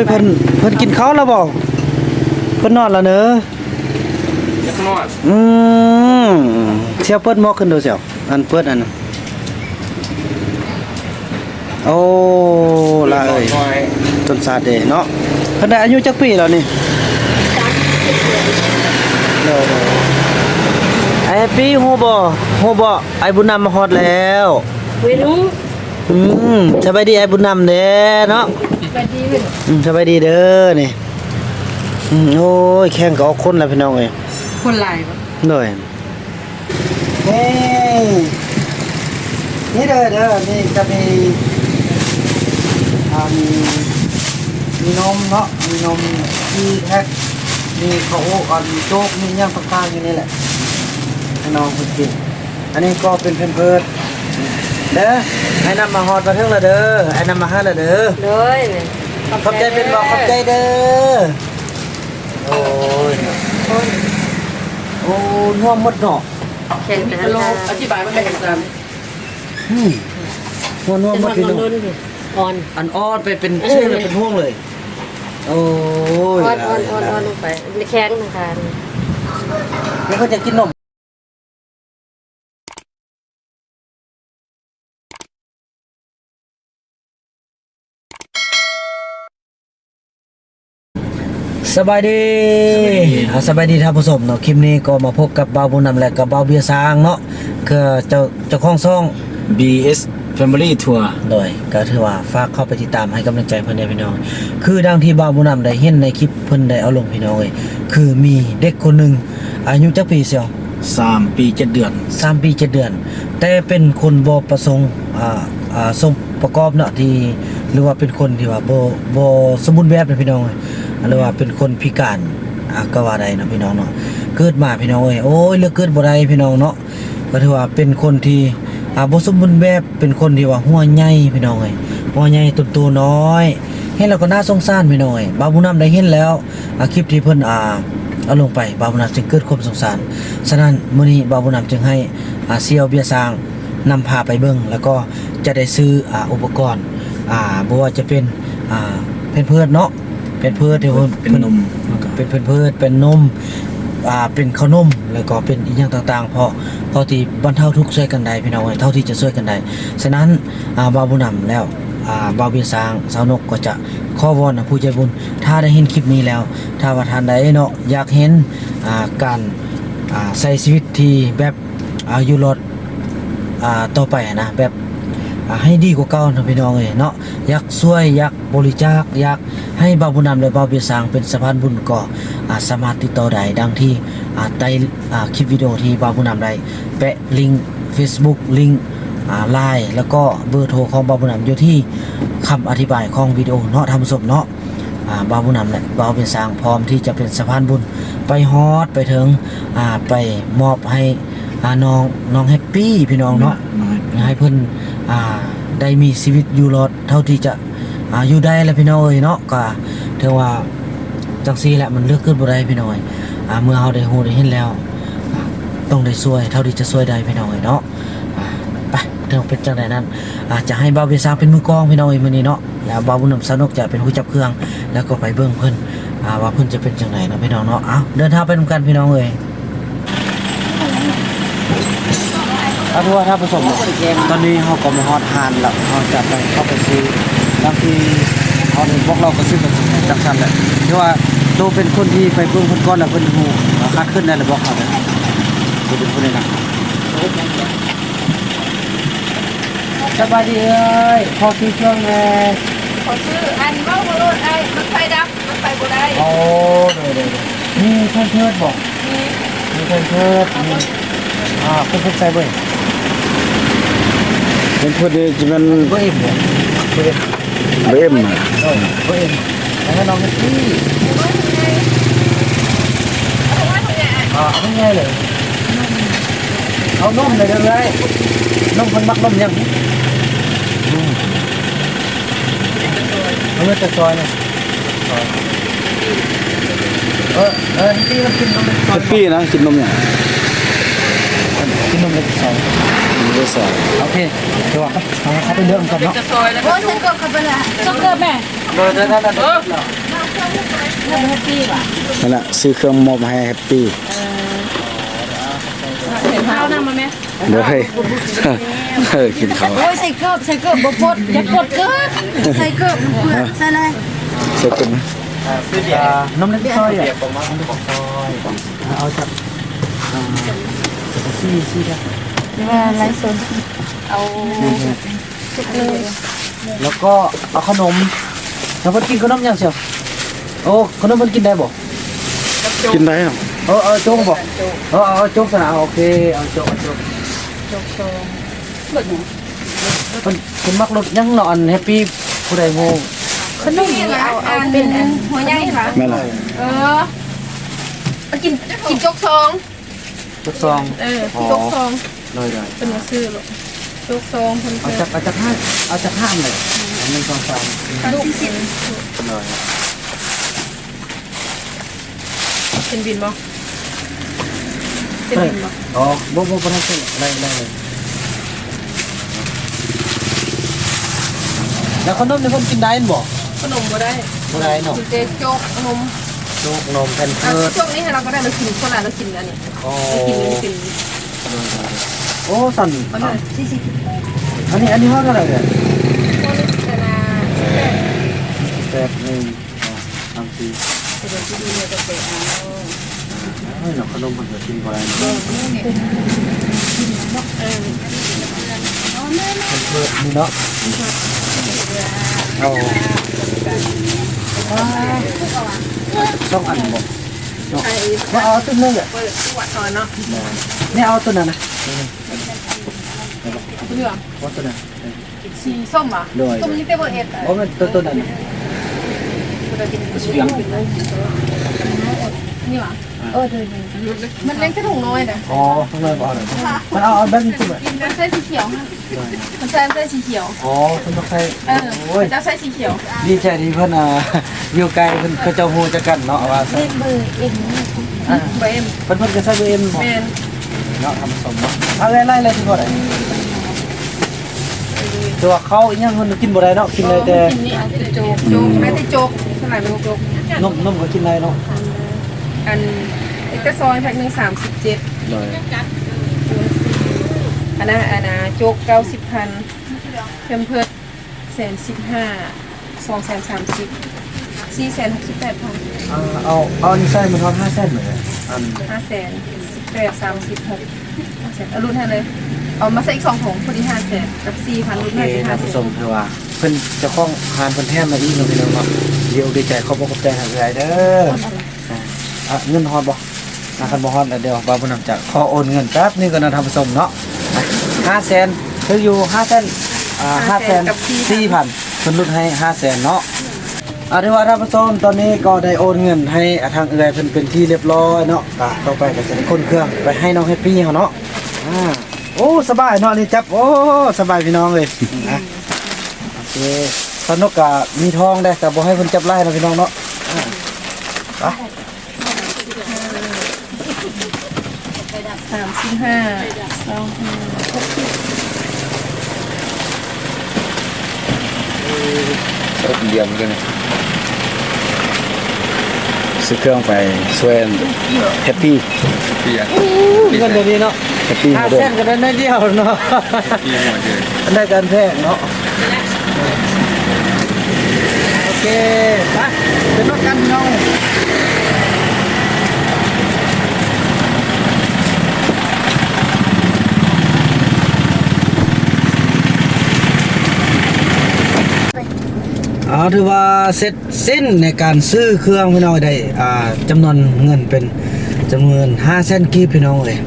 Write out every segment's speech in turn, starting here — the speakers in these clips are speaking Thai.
ยเพิ่นเพิ่นกินข้าวแล้วบ่เพิ่นนอนแล้วเนอะยักนอดอืมเสียวเปิดหม้อขึ้นดูเสียวอันเปิดอันนั้นโอ้ละเอ้ยน้อยต้นสาดเดเนาะเพิ่นได้อายุจักปีแล้วนี่เด้อๆไอ้ปีฮู้บ่ฮู้บ่ไอ้บุญนำมาฮอดแล้วเวนุอืมสบายดีไอ้บุญนำเด้เนาะ สวัสดีเว้ยอืมสบายดีเด้อนี่อืมโอ้ยแข่งกับคนแล้วพี่น้องเอ้ยคนหลายบ่หน่อยนี่นี่เด้อเด้อนี่จะมีอ่ามีมีนมเนาะมีนมมีแพ็คมีข้าวโอ๊ตอ่อนมีโจ๊กมีย่างต่างๆอยู่นี่แหละให้น้องเพิ่นกินอันนี้ก็เป็นเพิ่นเพิด เด้อให้นำมาฮอดมาเทิงละเด้อให้นำมาหาละเด้อเลยเนี่ยขอบใจเป็นบอกขอบใจเด้อโอ้ยคนโอ้น่วมหมดเนาะแข่งกันโลนะอธิบายมันไม่เห็นกันอืมน่วมน่วมหมดพี่น้องนนอ่อนอันอ้อนไปเป็นชื่อเลยเป็นห่วงเลยโอ้ยอ่อนอ่อนอ่อนอ่อนลงไปแข็งนะคะแล้วก็จะกินนม สบายดีอ่าสบายดีท่านผู้ชมเนาะคลิปนี้ก็มาพบกับบ่าวบุญนำและกับบ่าวเบียร์ซางเนาะคือเจ้าเจ้าของซ่อง BS Family Tour โดยก็ถือว่าฝากเข้าไปติดตามให้กำลังใจเพื่อนได้พี่น้อง คือดังที่บ่าวบุญนำได้เห็นในคลิปเพิ่นได้เอาลงพี่น้องเลยคือมีเด็กคนหนึ่งอายุจักปีเสียว3ปี7เดือนสามปีเจ็ดเดือน แต่เป็นคนบ่ประสงค์อ่าอ่าสมประกอบเนาะที่หรือว่าเป็นคนที่ว่าบ่บ่สมบูรณ์แบบนะพี่น้องเอ้ย หรือว่าเป็นคนพิการอ่าก็ว่าได้นะพี่น้องเนาะเกิดมาพี่น้องเอ้ยโอ้ยเลือกเกิดบ่ได้พี่น้องเนาะก็ถือว่าเป็นคนที่อ่าบ่สมบูรณ์แบบเป็นคนที่ว่าหัวใหญ่พี่น้องเอ้ยหัวใหญ่ต้นตัวน้อยเห็นแล้วก็น่าสงสารพี่น้องเอ้ยบาวบุญนำได้เห็นแล้วอ่าคลิปที่เพิ่นอ่าเอาลงไปบาวบุญนำจึงเกิดความสงสารฉะนั้นมื้อนี้บาวบุญนำจึงให้อาเซียวเบียร์ซางนำพาไปเบิ่งแล้วก็จะได้ซื้ออ่าอุปกรณ์อ่าบ่ว่าจะเป็นอ่าเป็นเพื่อนเนาะ เป็นเพื่อนที่พิ่เป็นนมเป็นเพื่อนเพื่อนเป็นนมอ่าเป็นขนมแล้วก็เป็นอีกอย่างต่างๆเพราะเพราะที่บรรเทาทุกข์ช่วยกันได้พี่น้องเอ้ยเท่าที่จะช่วยกันได้ฉะนั้นอ่าบาวบุญนำแล้วอ่าบาวเบียร์ซางสาวนกก็จะขอวอนนะผู้ใจบุญ ถ้าได้เห็นคลิปนี้แล้ว ถ้าว่าท่านใดเนาะอยากเห็นอ่าการอ่าใช้ชีวิตที่แบบอาอยุรอดอ่าต่อไปอะนะแบบอ่า ให้ดีกว่าเก่านะพี่น้องเอ้ยเนาะอยากช่วยอยากบริจาคอยากให้บาวบุญนำและบาวเบียร์ซางเป็นสะพานบุญก็อ่าสามารถติดต่อได้ดังที่อ่าใต้อ่าคลิปวิดีโอที่บาวบุญนำได้แปะลิงก์ Facebook ลิงก์อ่าไลน์แล้วก็เบอร์โทรของบาวบุญนำอยู่ที่คำอธิบายของวิดีโอเนาะทำสมเนาะอ่าบาวบุญนำและบาวเป็นสร้างพร้อมที่จะเป็นสะพานบุญไปฮอดไปถึงอ่าไปมอบให้อ่าน้องน้องแฮปปี้พี่น้องเนาะให้เพิ่น อ่าได้มีชีวิตอยู่รอดเท่าที่จะอาอยู่ได้แล้วพี่น้องเอ้ยเนาะก็ถือว่าจังซี่แหละมันเลือกขึ้นบ่ได้พี่น้อยอ่าเมื่อเฮาได้ฮู้ได้เห็นแล้ว ต้องได้ช่วยเท่าที่จะช่วยได้พี่น้องเอ้ยเนาะไปเรื่องเป็นจังไดนั้นอาจจะให้บาวเวซางเป็นมือกองพี่น้องเอ้ยมื้อนี้เนาะแล้วบาวบุญนำสนุกจะเป็นผู้จับเครื่อง แล้วก็ไปเบิ่งเพิ่นอ่าว่าเพิ่นจะเป็นจังไดเนาะพี่น้องเนาะเอ้าเดินทางไปนำกันพี่น้องเอ้ย เอาเป็นว่าถ้าผสมเนาะตอนนี้เฮาก็มาฮอดหานแล้วเฮาจะไปเข้าไปซื้อบางทีเฮาได้บอกเราก็ซื้อกันจังซั่นแหละที่ว่าโตเป็นคนที่ไปเบิ่งเพิ่นก่อนแล้วเพิ่นฮู้ว่าคาดขึ้นได้แล้วบอกเฮาเด้อสิเป็นผู้ใดนะสบายดีเอ้ยพอซื้อเครื่องแน่ขอซื้ออันเมาโลดไอ้มันไฟดับมันไฟบ่ได้โอ้เดี๋ยวเดี๋ยวนี่เพื่อนเพื่อนบอกนี่มีเพื่อนเพื่อนมีอ่าเพื่อนเพื่อนใส่เบย เป็นพูดดีจะเป็นเบมเบมเบมอะเออเบมแล้วก็น้องนี่เอาไว้ตรงไหนอ่าไม่ง่ายเลยเอานมเลยได้เลยนมคนมักนมยังมเอาเนแต่ซอยเนี่ยเออเออที่มันกินนมเล็กซอยแฮปปี้นะกินนมอย่างกินนมเล็กซอย เบอร์สองโอเคเดี๋ยวว่าเอาเขาไปเรื่องกันเนาะโอ้ฉันก็ขับไปละช็อกเกอร์แม่โดยนั้นนั่นนั่นนั่นแหละซื้อเครื่องมอบให้แฮปปี้เห็นข้าวนั่งมาไหมเดี๋ยวให้เออกินข้าวโอ้ยใส่เกิบใส่เกิบบ่ปดอย่ากดเกิบใส่เกิบเพื่อใส่เลยเสร็จกันอ่านมเล็กซอยอะประมาณนมเล็กซอยเอาจากอ่ซี่ซี่ ครับว่าไรสนเอาแล้วก็เอาขนมแล้วเพิ่นกินขนมยังเชียวโอ้ขนมเพิ่นกินได้บ่กินได้เนาะเออเอาโจ๊กบ่เออเอาเอาโจ๊กสนะโอเคเอาโจ๊กเอาโจ๊กจกโซงเพิ่นเพิ่นมักรถยังเนาะอันแฮปปี้ผู้ใดโง่ขนมนี่เอาเอาเป็นอันหัวใหญ่ค่ะแม่นล่ะเออเอากินกินจกซองโจ๊กซองเออจกซอง เลยเลยเป็นมาซื้อลูกจกซองเพิ่นเอาเพิ่นจากเอาจากห้าเอาจากห้างเลยอันนี้สองสามลูกสินเลยเป็นบินบ่เป็นบินบ่อ๋อบ่บ่บ่ได้เส้นได้ได้เลยแล้วขนมนี่เพิ่นกินได้บ่ขนมบ่ได้บ่ได้เนาะกินเจโจกนมโจ๊กนมแพนอะเพิร์ดช่วงนี้เราก็ได้มากินคนละเรากินอันนี้อ๋อกินกิน โอ้สั่นมันเลยสี่สิบอันนี้อันนี้ว่าเท่าไหร่เนี่ยคนแต่ละแปดหนึ่งสองสามสี่เดี๋ยวที่ดูเนี่ยจะเตะเอาเฮ้ยเนาะขนมมันจะกินบ่ได้เนาะเออแพนเพิร์ดนี่เนาะเอาต้องอันบ่ไอ้ว่าเอาตัวนึงอะเปิดตัวตอนเนาะนี่เอาตัวนั้นนะ เรื่องว่าตัวนั้นสีส้มอะโดยส้มนี่เตเบอร์เอ็ดว่ามันตัวตัวนั้นเรากินสีเหลืองนี่หว่าเออเดี๋ยวมันเล็กแค่ถุงน้อยนะอ๋อทำไมบ่เอาเลยมันเอาเอาแบบนี้ตัวแบบมันใส่สีเขียวมันใส่ใส่สีเขียวอ๋อคุณต้องใส่เออโอ้ยจะใส่สีเขียวดีใจที่เพิ่นอ่าอยู่ไกลเพิ่นเขาเจ้าฮู้จักกันเนาะว่าเบอร์เอ็มอ่าเบอร์เอ็มเพิ่นเพิ่นก็ใส่เบอร์เอ็มบ่แมนเนาะทำสมเนาะเอาไล่ๆเลยที่บ่ได้ตัวเขาอีหยังเพิ่นกินบ่ได้เนาะกินได้แต่กินนี่อาจจะโจกโจกไม่ได้โจกเท่าไหร่เป็นโจกนมนมก็กินได้เนาะอันเอกซอยแพ็คหนึ่งสามสิบเจ็ดเลยอันนั้นอันนะโจกเก้าสิบพันเพิ่มเพิดแสนสิบห้าสองแสนสามสิบสี่แสนหกสิบแปดพันเอาเอาเอาอันนี้ใส่มันทอด5เส้นเลยอันห้าแสนสิบแปดสามสิบหกห้าแสนเอารุ่นให้เลย เอามาใส่อีกสองถุงพอดีห้าแสนกับสี่พันรุ่นโอให้เคเป็นท่าห้านแสผู้นมคือว่าเพิ่นเจ้าของทานเพิ่นแถมมาอีกเนาะพี่น้องเนาะเดี๋ยวดีใจขอบคุณขอบใจทางเอื้อยเด้ออะเงินฮอดบ่นะครับบ่ฮอดแล้วเดี๋ยวบ่าวผู้นำจะขอโอนเงินแป๊บนึงก่อนนะท่านผู้ชมเนาะ500,000คืออยู่500,000อ่า500,000 4,000เพิ่นลดให้500,000เนาะ อาที่ว่าท่านผู้ชมตอนนี้ก็ได้โอนเงินให้ทางเอื้อยเพิ่นเป็นที่เรียบร้อยเนาะก็ต่อไปก็จะได้คนเครื่องไปให้น้องแฮปปี้เฮาเนาะอ่า โอ้สบายเนาะนี่จับโอ้สบายพี่น้องเลยนะโอเคสนุกกะมีทองได้แต่บ่ให้เพิ่นจับไล่นะพี่น้องเนาะอ่าไปสามสิบห้าสองห้าหกสิบใส่เดียวเหมือนกันซื้อเครื่องไปช่วยแฮปปี้เปียกเงินเดี๋ยวนี้เนาะ แฮปปี้ห้ามาด้วยเส้นก็ได้น้อยเดียวเนาะปีหมดเลยได้การแพงเนาะโอเคไปเป็นรถกันพี่น้องเอาถือว่าเสร็จสิ้นในการซื้อเครื่องพี่น้องได้อ่าจำนวนเงินเป็นจำนวน5เส้นกีบพี่น้องเลย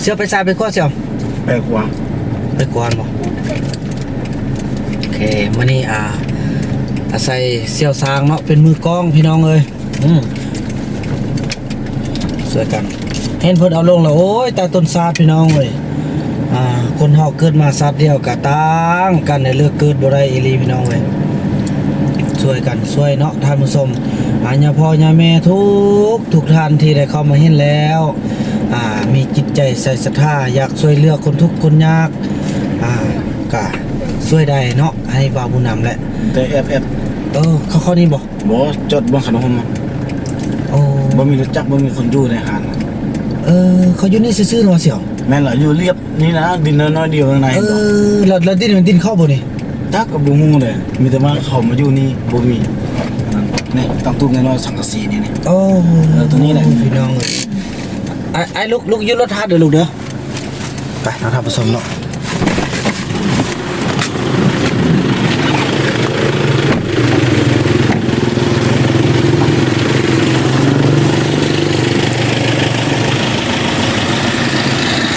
เนาะเสียวไปใส่ไปข้อเสียวไปกว่าไปกวนบ่โอเคมื้อนี้อ่าอาศัยเสี่ยวซางเนาะเป็นมือกล้องพี่น้องเอ้ยอืมสวยกันเห็นเพิ่นเอาลงแล้วโอ้ยตายต้นซาดพี่น้องเอ้ยอ่าคนเฮาเกิดมาซาดเดียวก็ต่างกันในเลือกเกิดบ่ได้อีหลีพี่น้องเอ้ยช่วยกันช่วยเนาะท่านผู้ชมอาญาพ่อยาแม่ทุกทุกท่านที่ได้เข้ามาเห็นแล้ว อ่ามีจิตใจใส่ศรัทธาอยากช่วยเหลือคนทุกข์คนยากอ่าก็ช่วยได้เนาะให้บาวบุญนำแหละแต่แอบแอบเออเขาข้อนี้บ่บ่จดบนขนมมันโอ้บ่มีรถจักรบ่มีคนอยู่ในหาดเออเขาอยู่นี่ซื่อๆเนาะเสี่ยวแม่นล่ะอยู่เรียบนี่นะดินน้อยๆเดียวข้างในเออแล้วแล้วดินมันดินเข้าบ่นี่จักก็บ่ฮู้เลยมีแต่ว่าเขามาอยู่นี่บ่มีอันนั้นนี่ตั้งตู้น้อยๆสังกะสีนี่นี่โอ้เออตัวนี้แหละ พี่น้องเอ้ย ไอ้ไอ้ลูกลูกยืนรถทัดเด้อลูกเด้อไปน้องทำผสมเนาะ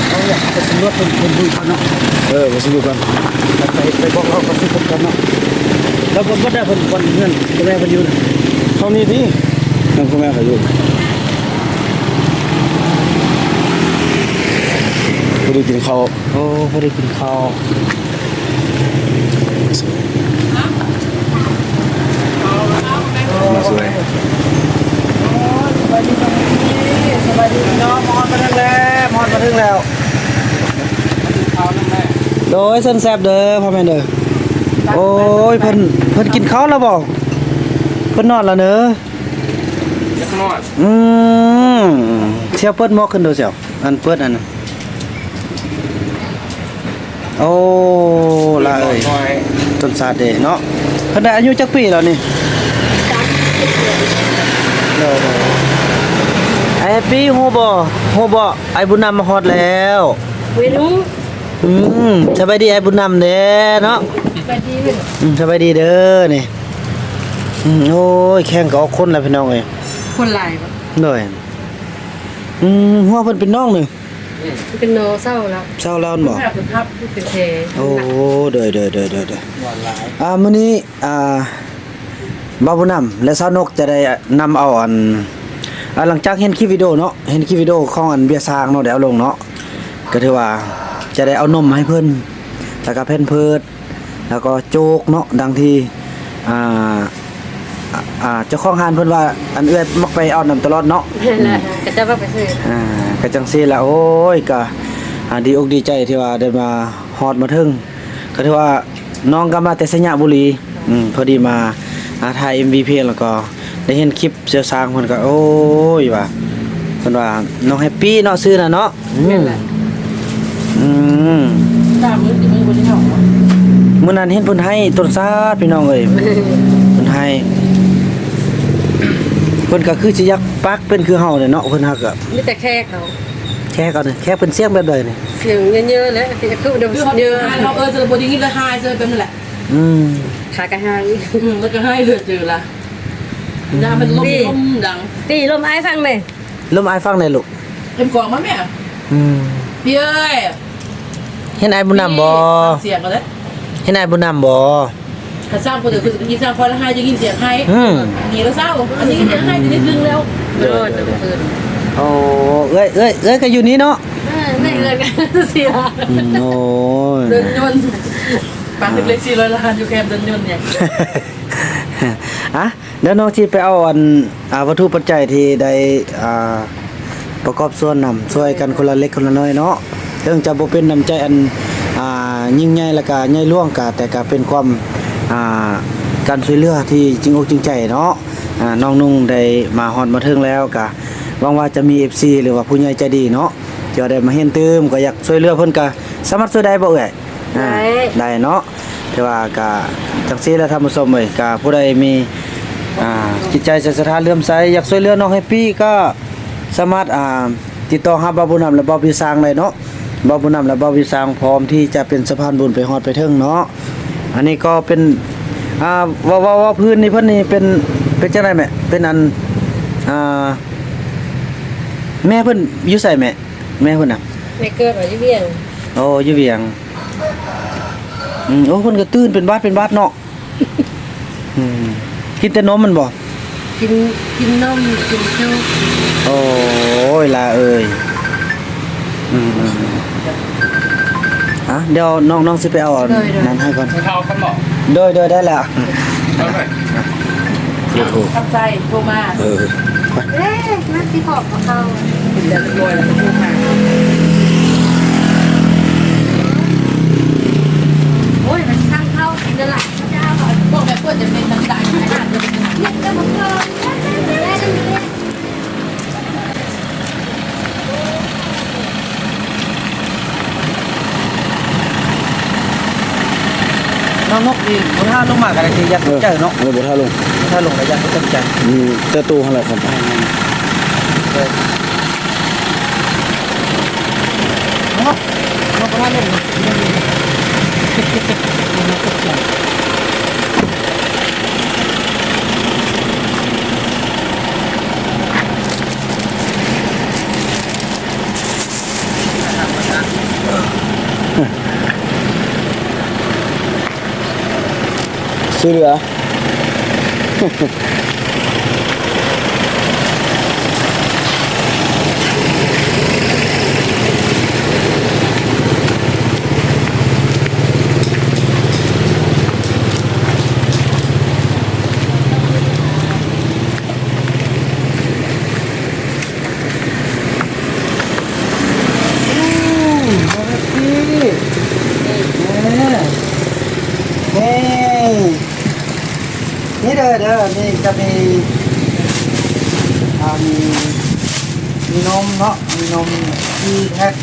เอาอยากไปสำรวจเป็นเป็นดูเขาเนาะเออบ่สิอยู่กันไปไปบอกเราก็สิพบกันเนาะแล้วผมก็ได้เพิ่นคนเงินก็ได้เพิ่นอยู่นะเท่านี้ดินั่นพ่อแม่เขาอยู่บ่ ได้กินข้าวโอ้บ่ได้กินข้าวมาสวยสบายดีสบายดีน้องมอนมาถึงแล้วมอนมาถึงแล้วโดยเส้นแซบเด้อพ่อแม่เด้อโอ้ยเพิ่นเพิ่นกินข้าวแล้วบ่เพิ่นนอนแล้วเนอะเล็กน้อยอืมเสียเปิดหมอกขึ้นดูเสียวอันเปิดอันนั้น โอ้ลาเอ้ยน้อยต้นสาดเด้เนาะเพิ่นได้อายุจักปีแล้วนี่เด้อๆไอ้ปีโฮบ่โฮบ่ไอ้บุญนำมาฮอดแล้วเมนูอืมสบายดีไอ้บุญนำเด้เนาะไปดีเลยอืมสบายดีเด้อนี่อืมโอ้ยแข่งกับออกคนแล้วพี่น้องเอ้ยคนหลายปะเลยอืมหัวเพิ่นเป็นน้องนี่ เป็นโนเศร้าแล้วเศร้าแล้วนั่นบ่เป็นเทโอ้เด้อเด้อเด้อเด้อเด้ออ่ามื้อนี้อ่าบ่าวบุญนำและสาวนกจะได้นำเอาอันอ่าหลังจากเห็นคลิปวิดีโอเนาะเห็นคลิปวิดีโอของอันเบียร์ซางเนาะเดี๋ยวเอาลงเนาะก็ถือว่าจะได้เอานมมาให้เพิ่นแล้วก็เพิ่นเพิดแล้วก็โจกเนาะดังที่อ่า อ่าอ่าเจ้าของห้านเพิ่นว่าอันเอื้อยมักไปเอานํตลอดเนาะนั่นแหละก็จะว่าไปซื้ออ่าก็จังซี่ละโอ้ยก็อ่าดีอกดีใจที่ว่าได้มาฮอดมาถึงก็ถือว่าน้องก็มาแต่สยามบุรีอืมพอดีมาอ่าถ่าย MV เพลงแล้วก็ได้เห็นคลิปเสียวสร้างเพิ่นก็โอ้ยว่าเพิ่นว่าน้องแฮปปี้เนาะซื้อน่ะเนาะอืนั่มนแหละอืมตามมือที่มือบนที่เขามื้อนั้นเห็นเพิ่นให้ต้นซาดพี่น้องเอ้ยเพิ่นให้เพิ่นก็คือสิอยากปักเป็นคือเฮาเนี่ยเนาะเพิ่นฮักอะมีแต่แค่เขาแค่ก่อนนี่แค่เพิ่นเสียงแบบใดนี่เสียงเยอะๆแล้วคือเดี๋ยวเยเยอะอะเราเออเจอบดีนี้ละหายเจอเป็นนั่นแหละอืมขากระหางอืมแล้วก็ให้เลือดเจอละน้ำมันลมลมดังตีลมไอ้ฟังเลยลมอายฟังหน่อยลูกเอ็มกองมาแม่อืมพี่เอ้ยเห็นไอ้บุญนำบ่เสียงกันเลยเห็นไอ้บุญนำบ่ ถ้าสร้างคนเดียวคือยินสร้างคนละให้จะยินเสียงให้อืมนี่แล้วเศร้าอันนี้ยินเสียงให้จะนิดนึงแล้วโดนเพื่อนโอ้เอ้ยเอ้ยเอ้ยก็อยู่นี่เนาะไม่เงินกันเสียอืมโอ้ย เดินยนต์ปานเล็กๆสี่ร้อยล้านอยู่แคมเดินยนต์เนี่ยอะเดี๋ยวน้องที่ไปเอาอันอ่าวัตถุปัจจัยที่ได้อ่าประกอบส่วนนำช่วยกันคนละเล็กคนละน้อยเนาะเรื่องจะบ่เป็นน้ำใจอันอ่ายิ่งใหญ่และก็ใหญ่หลวงกะแต่ก็เป็นความอ่า การช่วยเหลือที่จริงอกจริงใจเนาะอ่าน้องนุ่งได้มาฮอดมาถึงแล้วก็หวังว่าจะมี FC หรือว่าผู้ใหญ่ใจดีเนาะจะได้มาเห็นตืมก็อยากช่วยเหลือเพิ่นก็สามารถช่วยได้บ่เอ่ยอ่าได้เนาะแต่ว่าก็จังซี่แหล้วท่านผู้ชมเอ้ยก็ผู้ใดมีอ่าจิตใจศรัทธาเลื่อมใสอยากช่วยเหลือน้องแฮปปี้ก็สามารถอ่าติดต่อหาบาบุญนำและบาวิสร้างได้เนาะบาบุญนำและบาวิสร้างพร้อมที่จะเป็นสะพานบุญไปฮอดไปถึงเนาะ อันนี้ก็เป็นอ่าว่าว่าว่าพื้นนี่เพิ่นนี่เป็นเป็นจังไดแม่เป็นอันอ่าแม่เพิ่นอยู่ไสแม่แม่เพิ่นน่ะไม่เกิดอะไรเบี้ยงโอ้อยู่เวียงอืมโอ้เพิ่นก็ตื่นเป็นบาดเป็นบาดเนาะอืมกินแต่นมมันบ่กินกินนมกินข้าวโอ้ยลาเอ้ยอืม อืมอะเดี๋ยวน้องน้องสิไปเอาอันนั้นให้ก่อนไม่เท่ากันหรอกโดยโดยได้แล้วเท่าไหร่โอ้โหทำใจโทรมาเออเอ๊ะนัดที่ขอบเขาเป็นเดือนรวยแล้วก็โทรมาโอ้ยมันสร้างเข้ากินได้หลายเจ้าพวกแม่เพื่อนจะเป็นต่างๆน้ องนกนี่บ่ท่าลงมากันเลยอยากตกใจเนาะเออบ่ท่าลงบ่ท่าลงแล้วอยากตกใจมีแต่ตู้หั่นแหละครับเนาะนกบ่ท่าลง ซื้อเหลื อนี่จะมีมีมีนมเนาะมีนมมีแพ็ค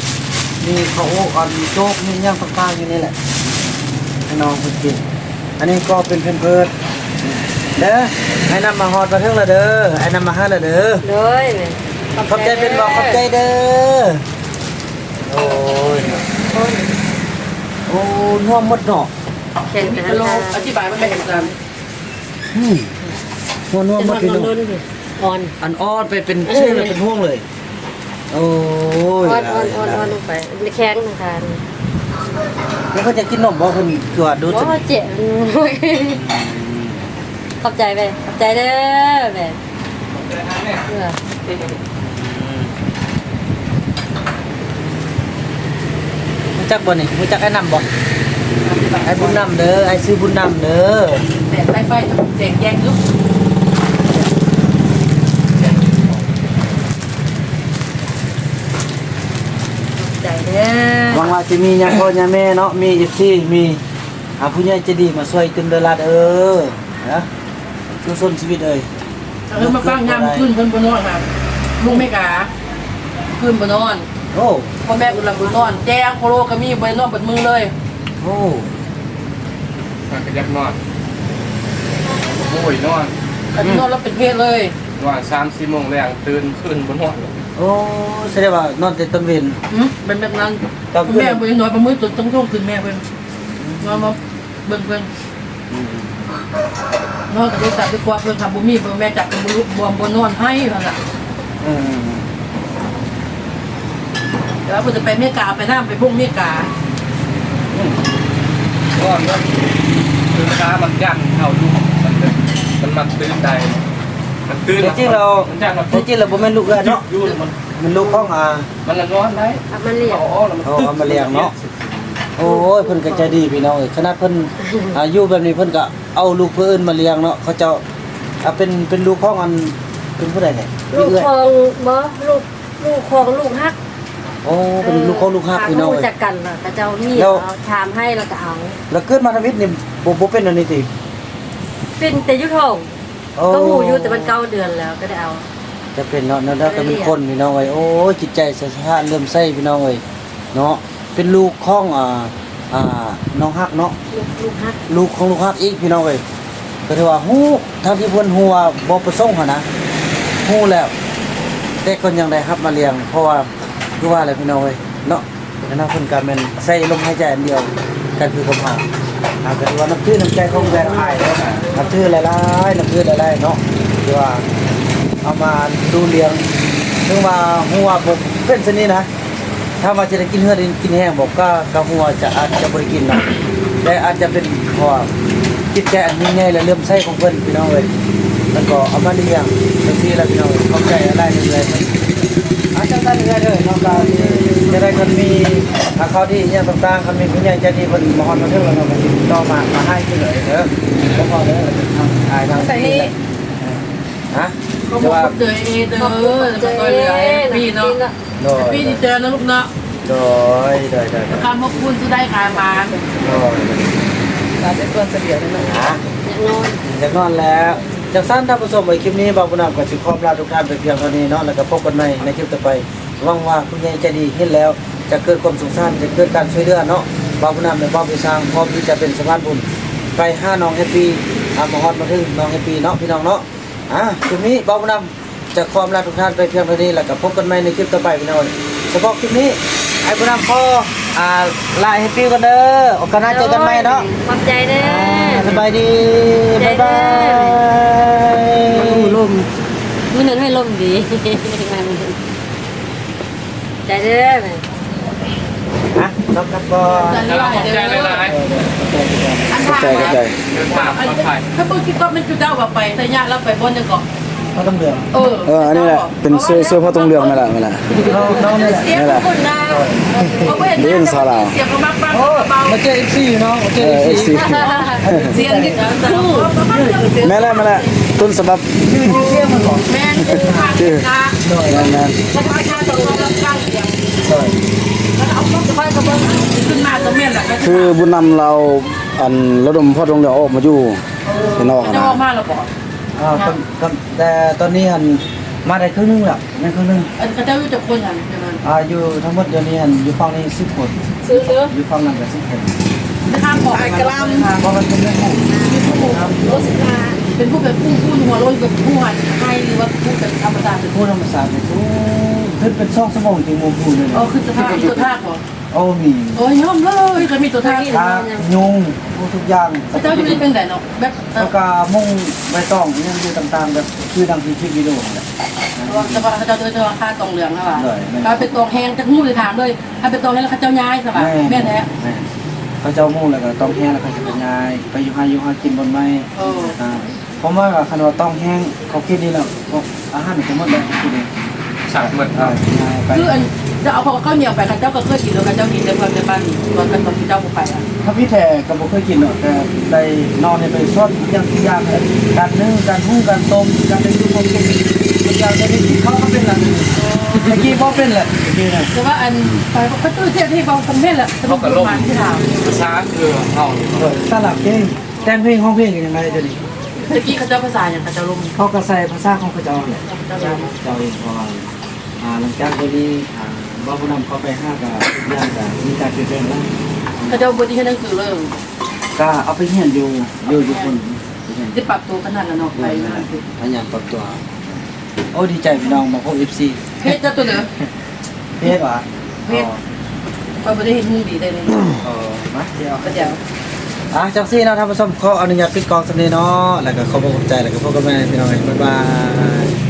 มีข้าวโอ๊ตอ่อนมีโจ๊กมีย่างต่างๆอยู่นี่แหละให้น้องเพิ่นกินอันนี้ก็เป็นเพิ่นเพิ่นเด้อให้นำมาฮอดมาเทิงละเด้อให้นำมาหาละเด้อเลยขอบใจเป็นบอกขอบใจเด้อโอ้ยโอ้น่วมหมดเนาะแข่งกันโลนะอธิบายมันไม่เห็นกัน อืมน่วมน่วมเป็นหมวัดนพี่น้องรุ่นๆอ่อน อันอ้อนไปเป็นชื่อเลยเป็นห่วงเลย โอ้ยอ่อนอ่อนอ่อนอ่อนลงไปแข็งทางการแล้วเขาจะกินนมบ่เพิ่นคือว่าดูโอ้จะเจ็บขอบใจไปขอบใจเด้อแม่เออรู้จักบ่นี่รู้จักไอ้นำบ่ ไอ้บุญนำเด้อไอ้ซื้อบุญนำเด้อแต่ไฟไฟเด็กแยกยุบขอบใจเด้อหวังว่าจะมีญาติพ่อญาติแม่เนาะมี FC มีอาผู้ใหญ่ใจะดีมาช่วยตึงเดอลาดเออนะสู้สนชีวิตเอ้ยเออมาฟังยามขึ้นเพิ่นบ่นอนครับลุงไม่กาขึ้นบ่นอน โอ้พ่อแม่อุ่นหลับบ่นอน แจ้งโคโลก็มีบ่นอนเบิดมือเลย โอ้ มันก็ยักนอนโอ้ยนอนอันนอนแล้วเป็นเพศเลย นอน3-4โมงแรงตื่นขึ้นบ่นอนโอ้แสดงว่านอนแต่ตอนเวนหืมเป็นแบบนั้นตอนคืนแม่บ่ได้นอนประมือจนต้องท่งขึ้นแม่เพิ่นนอนมาเบิ่งเพิ่นนอนกับโทรศัพท์ดีกว่าเพิ่นทำบ่มีเพิ่นแม่จับกับบ่รู้บ่บ่นอนให้นั่นน่ะอืมแล้วเพิ่นจะไปเมกาไปน้ำไปพวกเมกาก่อนว่าตื่นช้า มันยันเข้าลูกมันเลยมันมันตื่นใดมันตื่นจริงๆเรามันยันมันจริงๆเราบ่แม่นลูกเอื้อนเนาะยุ่นมันมันลูกของอ่ามันละนอนได้เอามันเรียกเอาเอาแล้วมันเอาเอามาเลี้ยงเนาะโอ้ยเพิ่นก็ใจดีพี่น้องเอ้ยขนาดเพิ่นอายุแบบนี้เพิ่นก็เอาลูกเพิ่นอื่นมาเลี้ยงเนาะเขาเจ้าอ่าเป็นเป็นลูกของอันเป็นผู้ใดเนี่ยลูกพี่เอื้อยของบ่ลูกลูกของลูกฮัก โอ้เป็นลูกของลูกฮักพี่น้องรู้เอ้ยจักกันล่ะแต่เจ้ามีแล้ว เอาถามให้แล้วก็เอา แล้วเกิดมาทวิตนี่บ่บ่เป็นอันนี้ติเป็นแต่ยุทองโอ้ก็หูอยู่แต่มันเก้าเดือนแล้วก็ได้เอา จะเป็นเนาะแล้วแล้วก็มีคนพี่น้องเอ้ยโอ้ยจิตใจสะท้านเริ่มใส่พี่น้องเอ้ยเนาะเป็นลูกของอ่าอ่าน้องฮักเนาะ ลูกลูกฮักลูกของลูกฮักอีกพี่น้องเอ้ยก็ถือว่าฮู้ทางที่เพิ่นฮู้ว่าบ่ประสงค์หั่นนะฮู้แล้ว แต่คนยังได้รับมาเลี้ยง เพราะว่า คือว่าอะไรพี่น้องเอ้ยเนาะแล้วนะเพิ่นก็แม่นใส่ลมหายใจอันเดียวกันคือคำหาหาก็ถือว่านับถือน้ำใจของแบรนด์ไทยแล้วนะนับถือหลายๆนับถือหลายๆเนาะที่ว่าเอามาดูเลี้ยงถึงว่าฮู้ว่าบ่เป็นซะนี้นะถ้าว่าจะได้กินเฮือดกินแห้งบอกก็กะหัวจะอาจจะบ่ได้กินเนาะแต่อาจจะเป็นพราะว่าจิตใจอันยิ่งใหญ่และเลื่มใส่ของเพิ่นพี่น้องเอ้ยแล้วก็เอามาเลี้ยงจังซี่ล่ะพี่น้องเอ้ยเข้าใจอะไรเรื่อย ๆอาจจะได้เรื่อยๆเนาะก็จะได้คนมีอาเขาที่อหย่างต่างๆคันมีผู้ใหญ่ใจดีเพิ่นมาฮอดมาถึงแล้วเนาก็สิต่อมามาให้ขึ้นเลยเด้อบ่พอเด้อทางอายทางใส่นี่ฮะเขาบจะอกว่าเจอเอเด้อขอบคุณจะเอยเหลือให้พี่เนาะโดยพี่ที่เจอนะลูกเนาะโดยโดยโดยโดยคำว่าคุณจะได้ขายมาโดยเราเป็นคนเสียเลยนะฮะอยากนอนอยากนอนแล้ว จากสั้นท่านผู้ชมไอ้คลิปนี้บางบุญนำกับสิขอบลาทุกท่านไปเพียงเท่านี้เนาะแล้วก็พบกันใหม่ในคลิปต่อไปหวังว่าคุณยายใจดีเห็นแล้ว จะเกิดความสงสารจะเกิดการช่วยเหลือเนาะบางบุญนำในบ้านไปสร้างพร้อมที่จะเป็นสะพานบุญไปห้าน้องแฮปปี้ทำมาฮอดมาถึงน้องแฮปปี้เนาะพี่น้องเนาะอะคลิปนี้เบาบุญนำจากความรักทุกท่านไปเพียงเท่านี้แล้วก็พบกันใหม่ในคลิปต่อไปพี่น้องเฉพาะคลิปนี้ไอ้บุญนำขออ่าลาแฮปปี้กันเด้อโอกาสหน้าเจอกันใหม่เนาะขอบใจเด้อ สบายดีใจบ๊ายเด้บาอยอู้ลมมื้อนั้นให้ลมดีใจเด้อแม่อะรับครับก่อนแล้วขอบใจหลายเข้าใจเข้าใจๆเดินทางปลอดภัยถ้าพูดคิดว่ามันจุดเด้าแบบไปแต่ยะเราไปบนจะเกาะ เขาต้องเดือดเออเอออันนี้แหละเป็นเสื้อเสื้อผ้าตรงเรืองไหมล่ะไหมล่ะน้องน้องนี่แหละเสียงคนนะเขาไม่เห็นเล่นซาลา เสียงเขามากบ้างโอ้เบามาเจอ FC เนาะมาเจเอออ FC FC เสียงที่คู่แม่ละแม่ละต้นสำหรับชื่อชื่อเสียงมันก่อนแม่นทางชื่อนะแม่นแม่นแล้วก็ชาตรงเราข้างเสียงแล้วเอาต้องจะค่อยกระเบื้องขึ้นมาตรงนี้แหละคือบุญนำเราอันระดมพ่อตรงเรืองออกมาอยู่ข้างนอกจะนะออกมาแล้วบอก อ่าก็ก็แต่ตอนนี้อันมาได้ครึ่งหนึงแล้วในครึ่งหนึงอันเขาจะอยู่จากคนอย่างนั้นอ่าอยู่ทั้งหมดเดี๋ยวนี้อันอยู่ฝั่งนี้10คนซื้อเยอะอยู่ฝั่งนั้นก็10คนในทางบอกไอ้กระลำเพราะมันเป็นเรื่องของรถสิบล้าเป็นผู้แบบผู้ผู้หัวรถแบบผู้หันให้หรือว่าผู้แบบธรรมดาเป็นผู้ธรรมศาสตร์เนี่ยโอ้ขึ้นเป็นช่องสมองที่มุมพูนเลยเออคือจะพาตัวท่าก่อน โอ้มีโอ้ยยอมเลยเคยมีตัวท่าทายุงทุกอย่างพระเจ้าอยู่ในเป็นแต่เนาะแบบแล้วก็มุ่งใบตองยังอยู่ต่างๆแบบคือดังที่คลิปวิดีโอนั่นแหละจะว่าพระเจ้าจะจะค่าตองเหลืองนะว่ะถ้าเป็นตองแห้งจะงูเลยถามเลยถ้าเป็นตองแห้งแล้วเขาเจ้าย้ายสบายแม่แท้แม่เขาเจ้ามุ่งแล้วก็ต้องแห้งแล้วเขาจะเป็นยายไปอยู่ให้อยู่ให้กินบนไม้เอออ่าเพราะว่าคันว่าต้องแห้งเขาคิดนี่แล้วพวกอาหารมันจะหมดแล้วคิดเองสั่งหมดอ่าไปคืออัน จะเอาข้าวเหนียวไปข้าเจ้าก็เคยกินแล้วข้าเจ้ากินในเมืองในบ้านตอนกันตอนที่เจ้าไปอะถ้าพี่แท้ก็บ่เคยกินหรอกแต่ได้นอนในไปซอดอย่างทุกอย่างเลยการนึ่งการหุ้งการต้มการได้ดูความสุขทุกอย่างได้ที่เขาก็เป็นหลักเมื่อกี้บ่เป็นแหละเมื่อกี้น่ะแต่ว่าอันไปพระเจ้าเทียบที่บางคนแม่แหละจะเขามาก็ล่มมาที่ถามภาษาคือเฮาเออสลับเพลงแต่งเพลงของเพลงกันยังไงเดี๋ยวนี้ตะกี้ข้าเจ้าภาษาอย่างข้าเจ้าลมเขาก็ใส่ภาษาของเขาเจ้าแหละข้าเจ้าเจ้าเจ้าเองพออ่าหลังจาก นี้อ่าบ่ผู้นำเขาไปห้ากับย่างกับมีการเปลี่ยนแปลงแล้วข้าเจ้าบทที่ให้หนังสือเลยก็เอาไปเฮียนอยู่อยู่อยู่คนจะปรับตัวขนาดนั้นเนาะไปนะพยายามปรับตัว โอ้ดีใจพี่น้องมาพบ FC เพชรเจ้าตัวเด้อเพศวะเพชรไปบ่ได้เห็นมุมดีได้เลยเออมาเดี๋ยวก็เดี๋ยวอะจังซี่เนาะท่านผู้ชมขออนุญาตปิดกล้องสำเนียเนาะแล้วก็ขอบอกขอบใจแล้วก็พบกันใหม่พี่น้องบ๊ายบาย